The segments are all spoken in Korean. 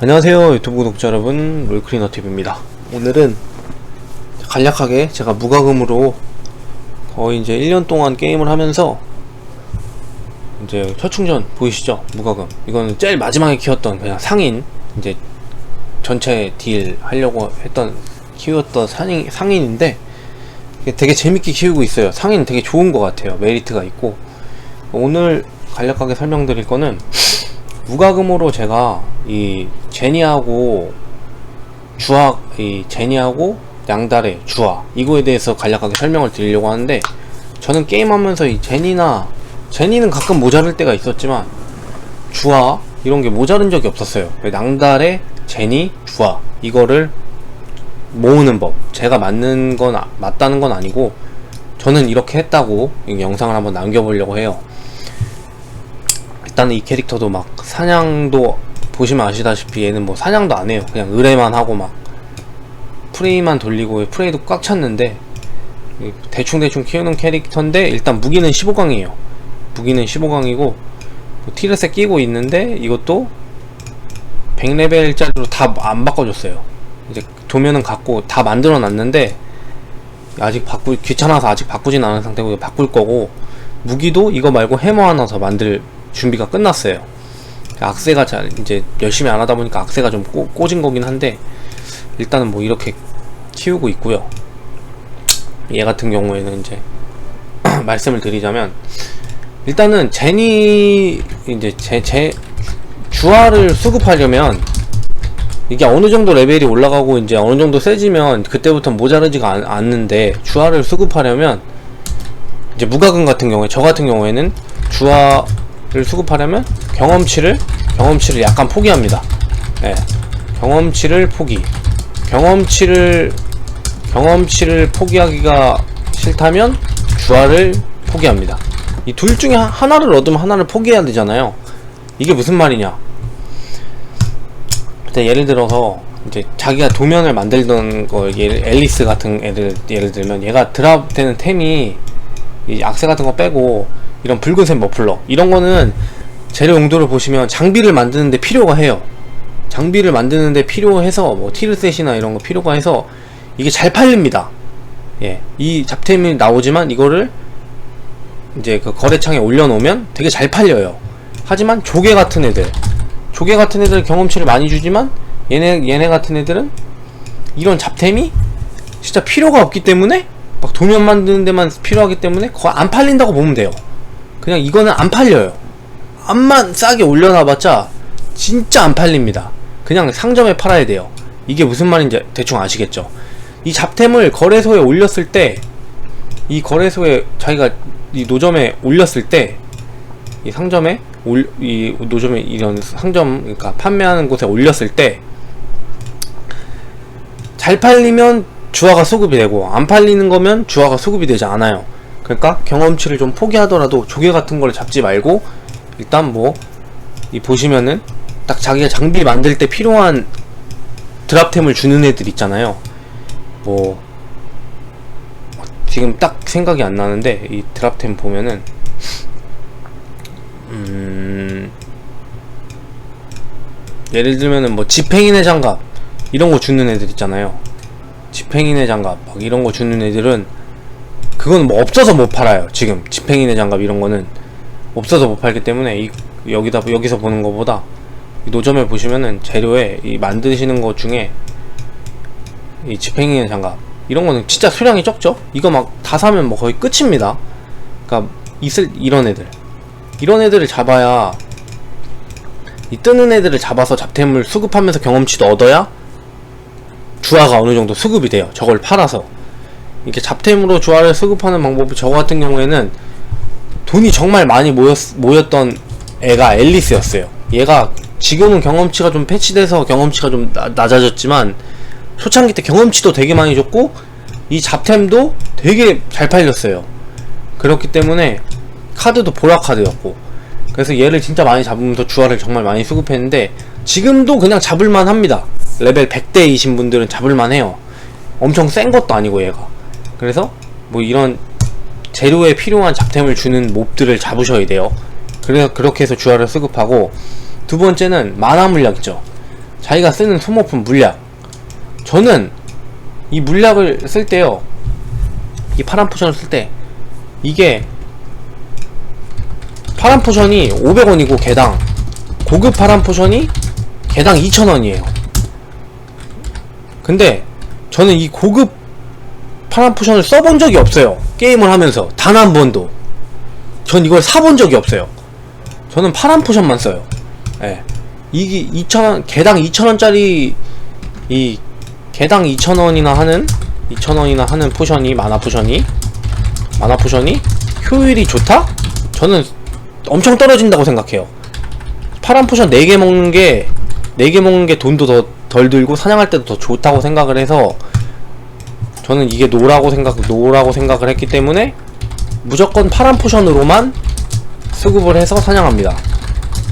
안녕하세요 유튜브 구독자 여러분. 롤크리너TV입니다. 오늘은 간략하게 제가 무과금으로 거의 이제 1년 동안 게임을 하면서 이제 초충전 보이시죠? 무과금. 이거는 제일 마지막에 키웠던 그냥 상인 이제 전체 딜 하려고 했던 키웠던 상인, 상인인데 되게 재밌게 키우고 있어요. 상인 되게 좋은 것 같아요. 메리트가 있고. 오늘 간략하게 설명드릴 거는 무과금으로 제가 이 제니하고 주학 이 제니하고 양달의 주화 이거에 대해서 간략하게 설명을 드리려고 하는데 저는 게임하면서 이 제니나 제니는 가끔 모자랄 때가 있었지만 주화 이런 게 모자른 적이 없었어요. 양달의 제니 주화 이거를 모으는 법 제가 맞는 건 아- 맞다는 건 아니고 저는 이렇게 했다고 이 영상을 한번 남겨보려고 해요 일단은 이 캐릭터도 막 사냥도 보시면 아시다시피 얘는 뭐 사냥도 안 해요. 그냥 의뢰만 하고 막 프레이만 돌리고 프레이도 꽉 찼는데 이 대충대충 키우는 캐릭터인데 일단 무기는 15강이에요. 무기는 15강이고 뭐 티르세 끼고 있는데 이것도 100레벨짜리로 다 안 바꿔줬어요. 이제 도면은 갖고 다 만들어 놨는데 아직 바꾸 귀찮아서 아직 바꾸진 않은 상태고 바꿀 거고 무기도 이거 말고 해머 하나 더 만들 준비가 끝났어요. 악세가 잘 이제 열심히 안 하다 보니까 악세가 좀 꼬, 꽂은 거긴 한데 일단은 뭐 이렇게 키우고 있고요. 얘 같은 경우에는 이제 말씀을 드리자면 일단은 제니 이제 제, 제 주화를 수급하려면 이게 어느 정도 레벨이 올라가고 이제 어느 정도 세지면 그때부터 모자르지가 않, 않는데 주화를 수급하려면 이제 무과금 같은 경우에 저 같은 경우에는 주화 를 수급하려면 경험치를 경험치를 약간 포기합니다. 예. 경험치를 포기. 경험치를 경험치를 포기하기가 싫다면 주화를 포기합니다. 이 둘 중에 하- 하나를 얻으면 하나를 포기해야 되잖아요. 이게 무슨 말이냐? 예를 들어서 이제 자기가 도면을 만들던 거 앨리스 같은 애들 예를 들면 얘가 드랍되는 템이 이 악세 같은 거 빼고 이런 붉은색 머플러 이런 거는 재료 용도를 보시면 장비를 만드는데 필요가 해요. 장비를 만드는데 필요해서 뭐 티르셋이나 이런 거 필요가 해서 이게 잘 팔립니다. 예, 이 잡템이 나오지만 이거를 이제 그 거래창에 올려놓으면 되게 잘 팔려요. 하지만 조개 같은 애들, 조개 같은 애들 경험치를 많이 주지만 얘네 얘네 같은 애들은 이런 잡템이 진짜 필요가 없기 때문에 막 도면 만드는 데만 필요하기 때문에 거의 안 팔린다고 보면 돼요. 그냥 이거는 안 팔려요. 암만 싸게 올려놔봤자 진짜 안 팔립니다. 그냥 상점에 팔아야 돼요. 이게 무슨 말인지 대충 아시겠죠? 이 잡템을 거래소에 올렸을 때, 이 거래소에 자기가 이 노점에 올렸을 때, 이 상점에 올, 이 노점에 이런 상점, 그러니까 판매하는 곳에 올렸을 때, 잘 팔리면 주화가 수급이 되고, 안 팔리는 거면 주화가 수급이 되지 않아요. 그러니까 경험치를 좀 포기하더라도 조개 같은 걸 잡지 말고, 일단 뭐, 이 보시면은, 딱 자기가 장비 만들 때 필요한 드랍템을 주는 애들 있잖아요. 뭐, 지금 딱 생각이 안 나는데, 이 드랍템 보면은, 음, 예를 들면은 뭐, 지팽이네 장갑, 이런 거 주는 애들 있잖아요. 지팽이네 장갑, 막 이런 거 주는 애들은, 그건 뭐 없어서 못 팔아요. 지금, 지팽이네 장갑 이런 거는. 없어서 못 팔기 때문에, 이, 여기다, 여기서 보는 것보다, 이 노점에 보시면은 재료에 이 만드시는 것 중에 이 지팽이 장갑 이런 거는 진짜 수량이 적죠? 이거 막 다 사면 뭐 거의 끝입니다. 그러니까 있을 이런 애들 이런 애들을 잡아야 이 뜨는 애들을 잡아서 잡템을 수급하면서 경험치도 얻어야 주화가 어느 정도 수급이 돼요. 저걸 팔아서 이렇게 잡템으로 주화를 수급하는 방법이 저 같은 경우에는 돈이 정말 많이 모였, 모였던 애가 앨리스였어요. 얘가 지금은 경험치가 좀 패치돼서 경험치가 좀 나- 낮아졌지만 초창기 때 경험치도 되게 많이 줬고 이 잡템도 되게 잘 팔렸어요. 그렇기 때문에 카드도 보라 카드였고 그래서 얘를 진짜 많이 잡으면서 주화를 정말 많이 수급했는데 지금도 그냥 잡을만 합니다. 레벨 100대이신 분들은 잡을만 해요. 엄청 센 것도 아니고 얘가. 그래서 뭐 이런 재료에 필요한 잡템을 주는 몹들을 잡으셔야 돼요. 그래서 그렇게 해서 주화를 수급하고 두 번째는 만화 물약 있죠. 자기가 쓰는 소모품 물약 저는 이 물약을 쓸 때요 이 파란 포션을 쓸 때 이게 파란 포션이 500원이고 개당 고급 파란 포션이 개당 2,000원이에요 근데 저는 이 고급 파란 포션을 써본 적이 없어요. 게임을 하면서. 단 한 번도. 전 이걸 사본 적이 없어요. 저는 파란 포션만 써요. 예. 이게 2,000원 개당 2,000원짜리 이 개당 2,000원이나 하는 2,000원이나 하는 포션이 마나 포션이? 마나 포션이? 효율이 좋다? 저는 엄청 떨어진다고 생각해요. 파란 포션 4개 먹는 게 4개 먹는 게 돈도 더 덜 들고 사냥할 때도 더 좋다고 생각을 해서 저는 이게 노라고 생각 노라고 생각을 했기 때문에 무조건 파란 포션으로만 수급을 해서 사냥합니다.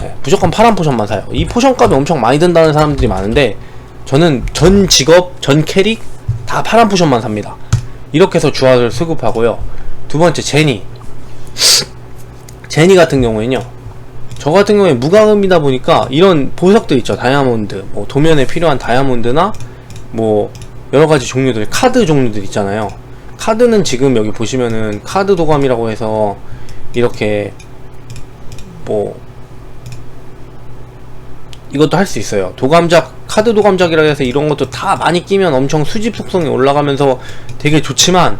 네, 무조건 파란 포션만 사요. 이 포션 값이 엄청 많이 든다는 사람들이 많은데 저는 전 직업, 전 캐릭 다 파란 포션만 삽니다. 이렇게 해서 주화를 수급하고요. 두 번째 제니. 제니 같은 경우에는요. 저 같은 경우에 무과금이다 보니까 이런 보석들 있죠. 다이아몬드, 뭐 도면에 필요한 다이아몬드나 뭐 여러 가지 종류들, 카드 종류들 있잖아요. 카드는 지금 여기 보시면은 카드 도감이라고 해서 이렇게 뭐 이것도 할 수 있어요. 도감작, 카드 도감작이라 해서 이런 것도 다 많이 끼면 엄청 수집 속성이 올라가면서 되게 좋지만,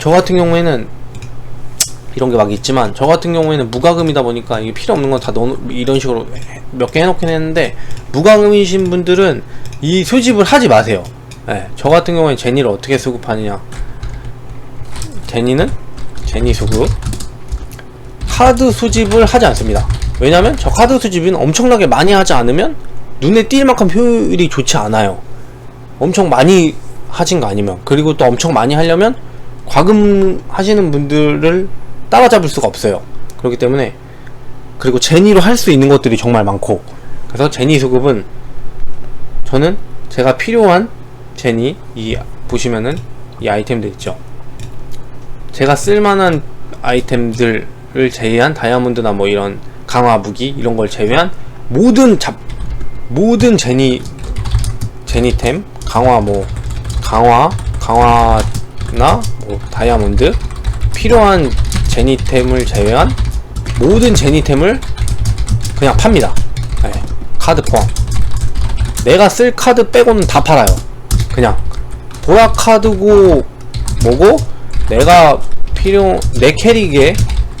저 같은 경우에는, 이런 게 막 있지만, 저 같은 경우에는 무과금이다 보니까 이게 필요 없는 건 다 넣어, 이런 식으로 몇 개 해놓긴 했는데, 무과금이신 분들은 이 수집을 하지 마세요. 예, 저 같은 경우에 제니를 어떻게 수급하느냐. 제니는, 제니 수급. 카드 수집을 하지 않습니다. 왜냐면 저 카드 수집은 엄청나게 많이 하지 않으면 눈에 띌 만큼 효율이 좋지 않아요. 엄청 많이 하신 거 아니면 그리고 또 엄청 많이 하려면 과금 하시는 분들을 따라잡을 수가 없어요. 그렇기 때문에 그리고 제니로 할 수 있는 것들이 정말 많고 그래서 제니 수급은 저는 제가 필요한 제니 이 보시면은 이 아이템들 있죠. 제가 쓸만한 아이템들을 제외한 다이아몬드나 뭐 이런 강화 무기 이런 걸 제외한 모든 잡 모든 제니 제니템 강화 뭐 강화 강화나 뭐 다이아몬드 필요한 제니템을 제외한 모든 제니템을 그냥 팝니다. 네, 카드 포함. 내가 쓸 카드 빼고는 다 팔아요. 그냥 보라 카드고 뭐고 내가 필요 내 캐릭에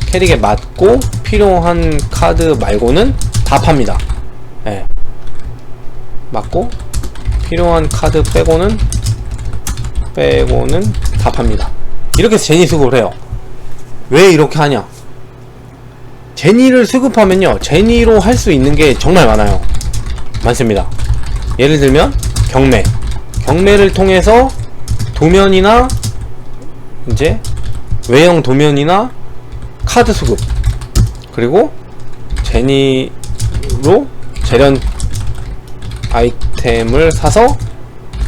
캐릭에 맞고 필요한 카드 말고는 다 팝니다. 예. 맞고 필요한 카드 빼고는 빼고는 다 팝니다. 이렇게 제니 수급을 해요. 왜 이렇게 하냐? 제니를 수급하면요. 제니로 할 수 있는 게 정말 많아요. 많습니다. 예를 들면 경매. 경매를 통해서 도면이나 이제 외형 도면이나 카드 수급 그리고 제니로 재련 아이템을 사서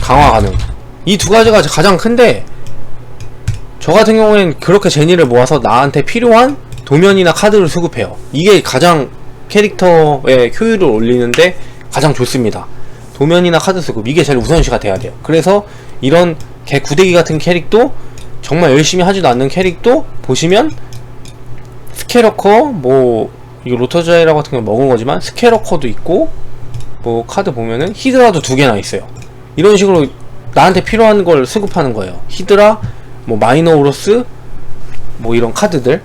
강화 가능 이 두 가지가 가장 큰데 저 같은 경우엔 그렇게 제니를 모아서 나한테 필요한 도면이나 카드를 수급해요 이게 가장 캐릭터의 효율을 올리는데 가장 좋습니다 도면이나 카드 수급 이게 제일 우선시가 돼야 돼요 그래서 이런 개 구데기 같은 캐릭도 정말 열심히 하지도 않는 캐릭도 보시면 스케러커 뭐 이거 로터자이라 같은 거 먹은 거지만 스케러커도 있고 뭐 카드 보면은 히드라도 두 개나 있어요. 이런 식으로 나한테 필요한 걸 수급하는 거예요. 히드라, 뭐 마이너우로스, 뭐 이런 카드들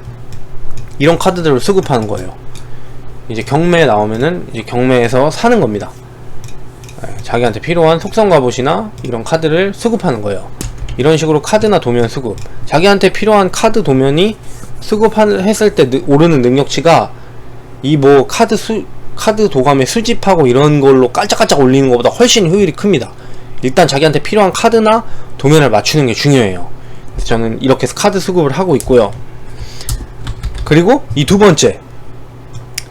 이런 카드들을 수급하는 거예요. 이제 경매에 나오면은 이제 경매에서 사는 겁니다. 예, 자기한테 필요한 속성 갑옷이나 이런 카드를 수급하는 거예요. 이런 식으로 카드나 도면 수급. 자기한테 필요한 카드 도면이 수급했을 때 느- 오르는 능력치가 이 뭐 카드 수 카드 도감에 수집하고 이런 걸로 깔짝깔짝 올리는 것보다 훨씬 효율이 큽니다. 일단 자기한테 필요한 카드나 도면을 맞추는 게 중요해요. 그래서 저는 이렇게 카드 수급을 하고 있고요. 그리고 이 두 번째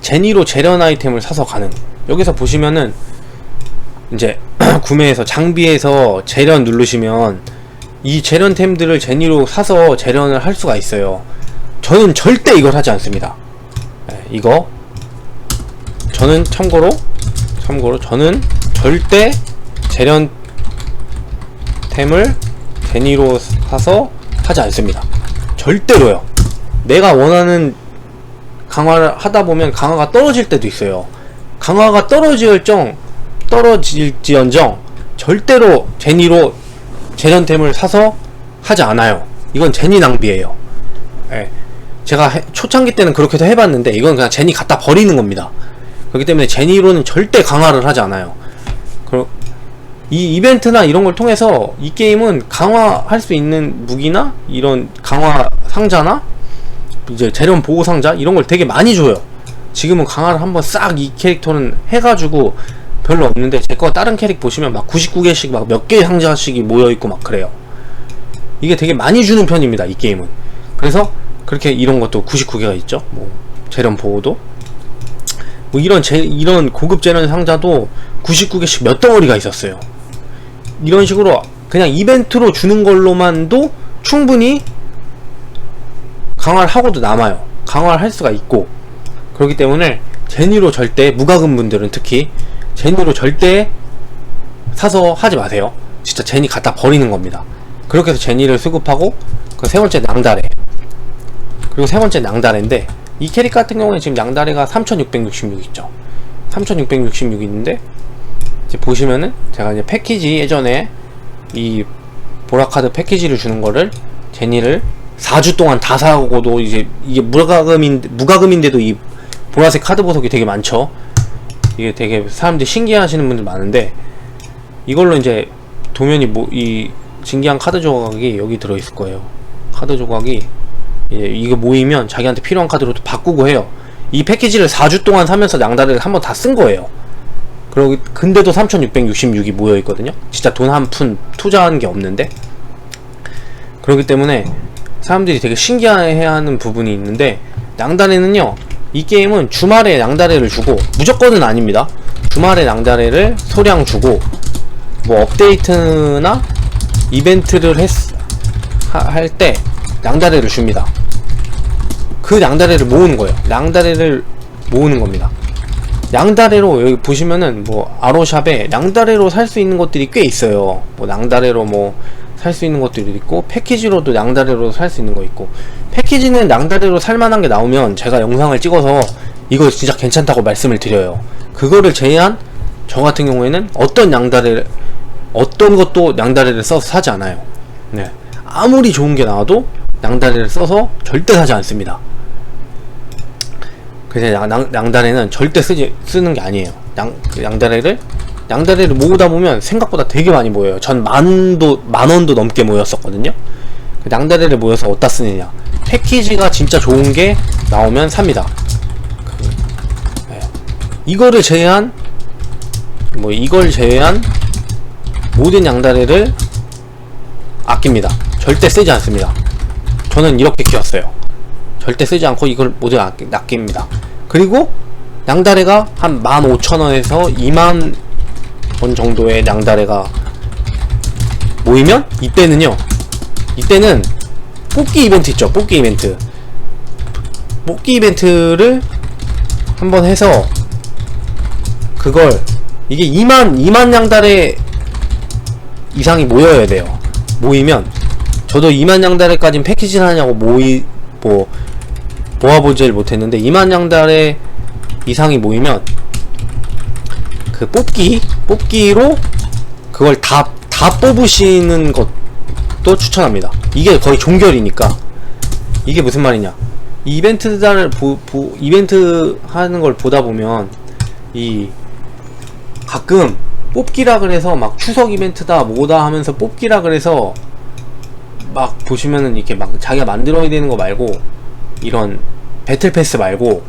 제니로 재련 아이템을 사서 가는 여기서 보시면은 이제 구매해서 장비에서 재련 누르시면 이 재련템들을 제니로 사서 재련을 할 수가 있어요. 저는 절대 이걸 하지 않습니다. 네, 이거 저는 참고로 참고로 저는 절대 재련템을 데니로 사서 하지 않습니다. 절대로요. 내가 원하는 강화를 하다 보면 강화가 떨어질 때도 있어요. 강화가 떨어질정 떨어질지언정 절대로 제니로 재련템을 사서 하지 않아요. 이건 제니 낭비예요. 예. 제가 해- 초창기 때는 그렇게도 해봤는데 이건 그냥 제니 갖다 버리는 겁니다. 그렇기 때문에 제니로는 절대 강화를 하지 않아요. 그리고 이 이벤트나 이런 걸 통해서 이 게임은 강화할 수 있는 무기나 이런 강화 상자나 이제 재련 보호 상자 이런 걸 되게 많이 줘요. 지금은 강화를 한번 싹 이 캐릭터는 해가지고 별로 없는데 제 거 다른 캐릭 보시면 막 99개씩 막 몇개 상자씩이 모여 있고 막 그래요. 이게 되게 많이 주는 편입니다. 이 게임은. 그래서 그렇게 이런 것도 99개가 있죠. 뭐 재련 보호도 뭐 이런 제 이런 고급 재련 상자도 99개씩 몇 덩어리가 있었어요. 이런 식으로 그냥 이벤트로 주는 걸로만도 충분히 강화를 하고도 남아요. 강화를 할 수가 있고 그렇기 때문에 제니로 절대 무과금 분들은 특히 제니로 절대 사서 하지 마세요. 진짜 제니 갖다 버리는 겁니다. 그렇게 해서 제니를 수급하고 그 세 번째 낭다레 그리고 세 번째 낭다레인데 이 캐릭 같은 경우에 지금 낭다레가 3666 있죠. 3666 있는데 이제 보시면은 제가 이제 패키지 예전에 이 보라카드 패키지를 주는 거를 제니를 4주 동안 다 사고도 이제 이게 무과금인 무과금인데도 이 보라색 카드 보석이 되게 많죠. 이게 되게 사람들이 신기해하시는 분들 많은데 이걸로 이제 도면이 뭐이 진기한 카드 조각이 여기 들어 있을 거예요. 카드 조각이 예, 이거 모이면 자기한테 필요한 카드로 또 바꾸고 해요. 이 패키지를 4주 동안 사면서 양다리를 한 번 다 쓴 거예요. 그러기 근데도 3666이 모여 있거든요. 진짜 돈 한 푼 투자한 게 없는데 그렇기 때문에 사람들이 되게 신기해하는 부분이 있는데 양다리는요. 이 게임은 주말에 양다리를 주고 무조건은 아닙니다. 주말에 양다리를 소량 주고 뭐 업데이트나 이벤트를 했할때 양다리를 줍니다. 그 양다리를 모으는 거예요. 양다리를 모으는 겁니다. 양다리로 여기 보시면은 뭐 아로샵에 양다리로 살 수 있는 것들이 꽤 있어요. 뭐 양다리로 뭐 살 수 있는 것들이 있고 패키지로도 양다리로 살 수 있는 거 있고 패키지는 양다리로 살 만한 게 나오면 제가 영상을 찍어서 이거 진짜 괜찮다고 말씀을 드려요. 그거를 제외한 저 같은 경우에는 어떤 양다리를 어떤 것도 양다리를 써서 사지 않아요. 네. 아무리 좋은 게 나와도 양다리를 써서 절대 사지 않습니다. 그래서 양, 양, 양다리는 절대 쓰지, 쓰는 게 아니에요. 양, 그 양다리를, 양다리를 모으다 보면 생각보다 되게 많이 모여요. 전 만도, 만 원도 넘게 모였었거든요. 그 양다리를 모여서 어디다 쓰느냐. 패키지가 진짜 좋은 게 나오면 삽니다. 그, 네. 이거를 제외한, 뭐, 이걸 제외한 모든 양다리를 아낍니다. 절대 쓰지 않습니다. 저는 이렇게 키웠어요. 절대 쓰지 않고 이걸 모두 아낍니다. 그리고 양다래가 한 15,000원에서 2만 원 정도의 양다래가 모이면 이때는요. 이때는 뽑기 이벤트 있죠. 뽑기 이벤트. 뽑기 이벤트를 한번 해서 그걸 이게 2만 2만 양다래 이상이 모여야 돼요. 모이면 저도 2만 양다래까진 패키지를 하냐고 모이 뭐 모아보질 못했는데 2만 양다래 이상이 모이면 그 뽑기 뽑기로 그걸 다 다 뽑으시는 것도 추천합니다. 이게 거의 종결이니까 이게 무슨 말이냐? 이 이벤트를 보, 보 이벤트 하는 걸 보다 보면 이 가끔 뽑기라 그래서 막 추석 이벤트다 뭐다 하면서 뽑기라 그래서 막 보시면은 이렇게 막 자기가 만들어야 되는 거 말고 이런 배틀 패스 말고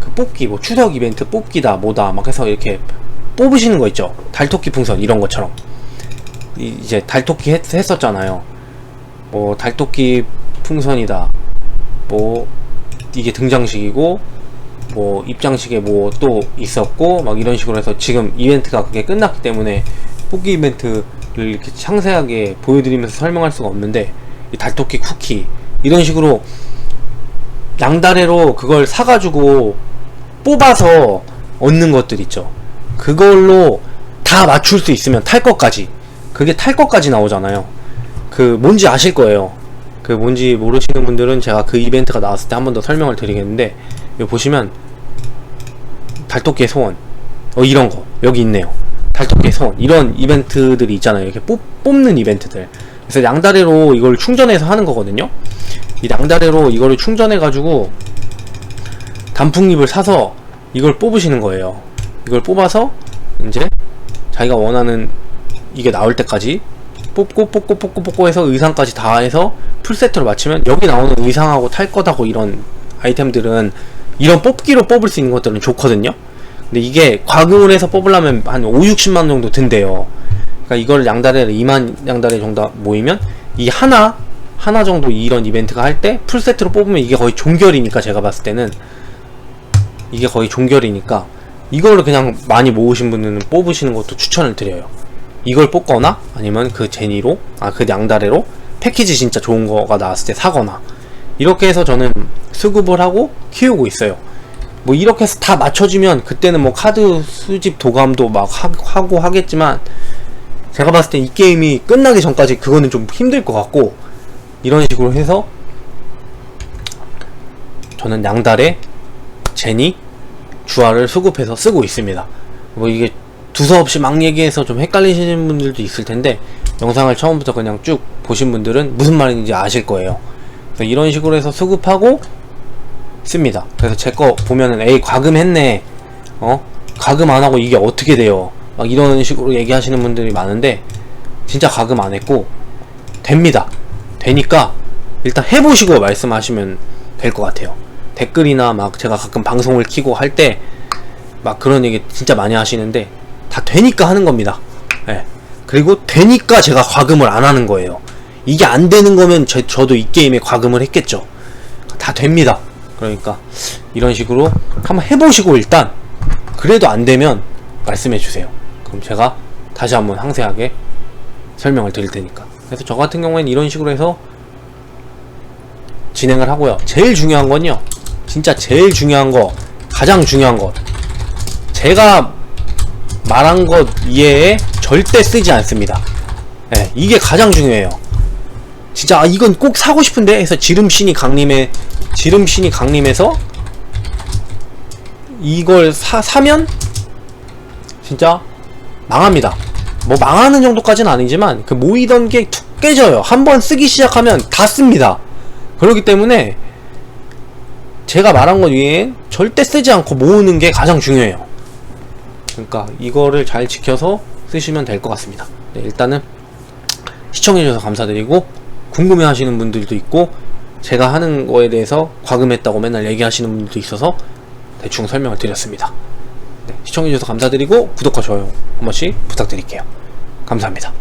그 뽑기 뭐 추석 이벤트 뽑기다 뭐다 막 해서 이렇게 뽑으시는 거 있죠? 달토끼 풍선 이런 것처럼. 이, 이제 달토끼 했, 했었잖아요. 뭐 달토끼 풍선이다. 뭐 이게 등장식이고 뭐 입장식에 뭐 또 있었고 막 이런 식으로 해서 지금 이벤트가 그게 끝났기 때문에 뽑기 이벤트를 이렇게 상세하게 보여드리면서 설명할 수가 없는데 이 달토끼 쿠키 이런 식으로 양다래로 그걸 사가지고 뽑아서 얻는 것들 있죠 그걸로 다 맞출 수 있으면 탈 것까지. 그게 탈 것까지 나오잖아요. 그 뭔지 아실 거예요. 그 뭔지 모르시는 분들은 제가 그 이벤트가 나왔을 때 한 번 더 설명을 드리겠는데 여기 보시면 달토끼의 소원. 어 이런 거. 여기 있네요. 달토끼의 소원. 이런 이벤트들이 있잖아요. 이렇게 뽑, 뽑는 이벤트들. 그래서 양다리로 이걸 충전해서 하는 거거든요. 이 양다리로 이거를 충전해 가지고 단풍잎을 사서 이걸 뽑으시는 거예요 이걸 뽑아서 이제 자기가 원하는 이게 나올 때까지 뽑고 뽑고 뽑고 뽑고 해서 의상까지 다 해서 풀세트로 맞추면 여기 나오는 의상하고 탈 거다고 이런 아이템들은 이런 뽑기로 뽑을 수 있는 것들은 좋거든요. 근데 이게 과금을 해서 뽑으려면 한 5, 60만 정도 든대요. 그러니까 이걸 양다리를 2만 양다리 정도 모이면 이 하나 하나 정도 이런 이벤트가 할 때 풀세트로 뽑으면 이게 거의 종결이니까 제가 봤을 때는. 이게 거의 종결이니까 이거를 그냥 많이 모으신 분들은 뽑으시는 것도 추천을 드려요. 이걸 뽑거나 아니면 그 제니로 아 그 양다리로 패키지 진짜 좋은 거가 나왔을 때 사거나 이렇게 해서 저는 수급을 하고 키우고 있어요. 뭐 이렇게 해서 다 맞춰지면 그때는 뭐 카드 수집 도감도 막 하, 고 하겠지만 제가 봤을 때 이 게임이 끝나기 전까지 그거는 좀 힘들 것 같고 이런 식으로 해서 저는 양달에 제니 주화를 수급해서 쓰고 있습니다. 뭐 이게 두서없이 막 얘기해서 좀 헷갈리시는 분들도 있을 텐데 영상을 처음부터 그냥 쭉 보신 분들은 무슨 말인지 아실 거예요. 이런 식으로 해서 수급하고 씁니다. 그래서 제 거 보면은 에이 과금했네. 어? 과금 안 하고 이게 어떻게 돼요? 막 이런 식으로 얘기하시는 분들이 많은데 진짜 과금 안 했고 됩니다. 되니까 일단 해보시고 말씀하시면 될 것 같아요 댓글이나 막 제가 가끔 방송을 키고 할 때 막 그런 얘기 진짜 많이 하시는데 다 되니까 하는 겁니다. 예. 그리고 되니까 제가 과금을 안 하는 거예요. 이게 안 되는 거면 제, 저도 이 게임에 과금을 했겠죠. 다 됩니다. 그러니까 이런 식으로 한번 해보시고 일단 그래도 안 되면 말씀해 주세요. 그럼 제가 다시 한번 상세하게 설명을 드릴 테니까. 그래서 저 같은 경우에는 이런 식으로 해서 진행을 하고요. 제일 중요한 건요 진짜 제일 중요한 거 가장 중요한 거. 제가 말한 것 이외에 절대 쓰지 않습니다. 예, 이게 가장 중요해요. 진짜 아, 이건 꼭 사고 싶은데? 해서 지름신이 강림에 지름신이 강림해서 이걸 사, 사면 진짜 망합니다. 뭐 망하는 정도까지는 아니지만 그 모이던 게 툭 깨져요. 한 번 쓰기 시작하면 다 씁니다. 그렇기 때문에 제가 말한 것 외에 절대 쓰지 않고 모으는 게 가장 중요해요. 그러니까 이거를 잘 지켜서 쓰시면 될 것 같습니다. 네, 일단은 시청해주셔서 감사드리고 궁금해 하시는 분들도 있고 제가 하는 거에 대해서 과금했다고 맨날 얘기하시는 분들도 있어서 대충 설명을 드렸습니다. 네, 시청해주셔서 감사드리고 구독과 좋아요 한 번씩 부탁드릴게요. 감사합니다